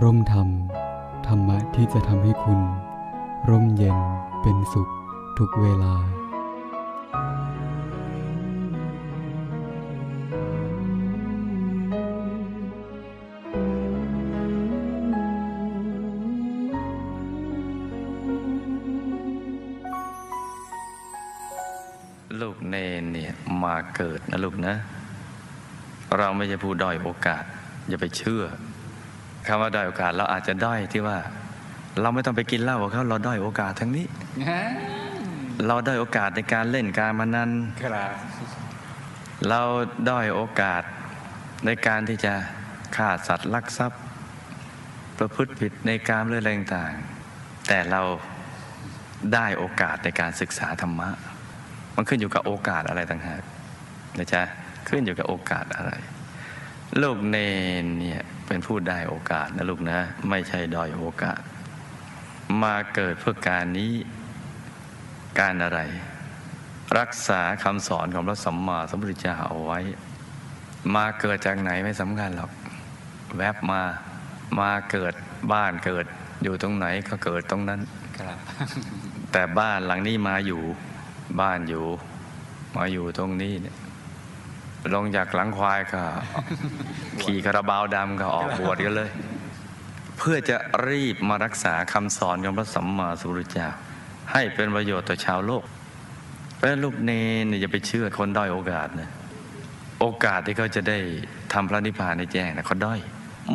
ร่มธรรม ธรรมะที่จะทำให้คุณ ร่มเย็นเป็นสุขทุกเวลา ลูกเนนเนี่ยมาเกิดนะลูกนะ เราไม่ใช่ผู้ด้อยโอกาส อย่าไปเชื่อ คำว่าด้อยโอกาสเราอาจจะด้อยที่ว่า เราไม่ต้องไปกินเหล้ากับเขาเราด้อยโอกาสทั้งนี้ เราด้อยโอกาสในการเล่นการมานันครับเราด้อยโอกาสในการที่จะฆ่าสัตว์ลักทรัพย์ ประพฤติผิดในการเรื่องอะไรต่างๆ แต่เราได้โอกาสในการศึกษาธรรมะ มันขึ้นอยู่กับโอกาสอะไรต่างหากนะจ๊ะขึ้นอยู่กับโอกาสอะไรลูกเนนเนี่ย เป็นผู้ได้โอกาสนะลูกนะ ไม่ใช่ด้อยโอกาส มาเกิดเพื่อการนี้การอะไร รักษาคำสอนของพระสัมมาสัมพุทธเจ้าเอาไว้ มาเกิดจากไหนไม่สำคัญหรอก แวบมามาเกิดบ้านเกิดอยู่ตรงไหนก็เกิดตรงนั้นครับ แต่บ้านหลังนี้มาอยู่บ้านอยู่ มาอยู่ตรงนี้เนี่ย ลงจากหลังควายก็ขี่คาราบาวดำก็ออกบวชกันเลย เพื่อจะรีบมารักษาคำสอนของพระสัมมาสัมพุทธเจ้า ให้เป็นประโยชน์ต่อชาวโลกเพราะฉะนั้นลูกเนนเนี่ยอย่าไปเชื่อคนด้อยโอกาสนะโอกาสที่เขาจะได้ทำพระนิพพานในแจ้งนะเขาด้อย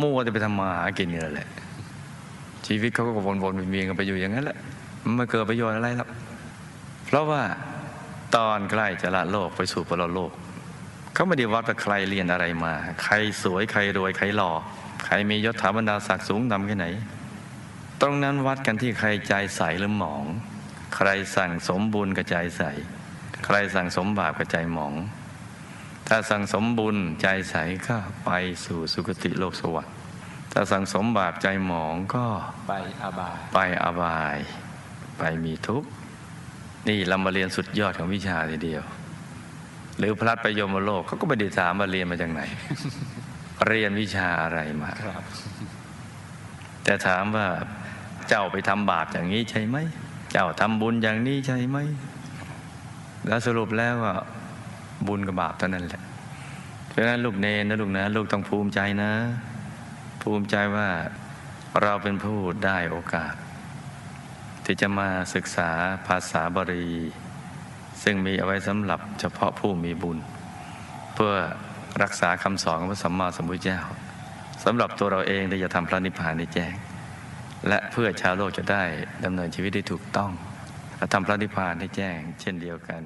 มั่วจะไปทำมาหากินกันแหละ ชีวิตเขาก็วนๆเวียนๆกันไปอยู่อย่างนั้นแหละมันไม่เกิดประโยชน์อะไรหรอกเพราะว่าตอนใกล้จะละโลกไปสู่ปรโลก เขาไม่ได้วัดว่าใครเรียนอะไรมา ใครสวยใครรวยใครหล่อใครมียศถาบรรดาศักดิ์สูงต่ำแค่ไหน ตรงนั้นวัดกันที่ใครใจใสหรือหมอง ใครสั่งสมบุญกับใจใส ใครสั่งสมบาปกับใจหมอง ถ้าสั่งสมบุญใจใสก็ไปสู่สุคติโลกสวรรค์ถ้าสั่งสมบาปใจหมองก็ไปอาบาย ไปอบาย ไปมีทุกข์นี่เรามาเรียนสุดยอดของวิชาทีเดียว หรือพระประยมโลกเขาก็ไม่ได้ถามมาเรียนมาจากไหน เรียนวิชาอะไรมาครับแต่ถามว่าเจ้าไปทำบาปอย่างนี้ใช่ไหม เจ้าทำบุญอย่างนี้ใช่ไหม แล้วสรุปแล้วว่าบุญกับบาปเท่านั้นแหละเพราะฉะนั้นลูกเนนนะลูกนะลูกต้องภูมิใจนะ ภูมิใจว่าเราเป็นผู้ได้โอกาส ที่จะมาศึกษาภาษาบาลี ซึ่งมีเอาไว้สำหรับเฉพาะผู้มีบุญ เพื่อรักษาคำสอนของพระสัมมาสัมพุทธเจ้าสำหรับตัวเราเองที่จะทำพระนิพพานในแจ้ง และเพื่อชาวโลกจะได้ดำเนินชีวิตได้ถูกต้องและทำพระนิพพานให้แจ้ง เช่นเดียวกัน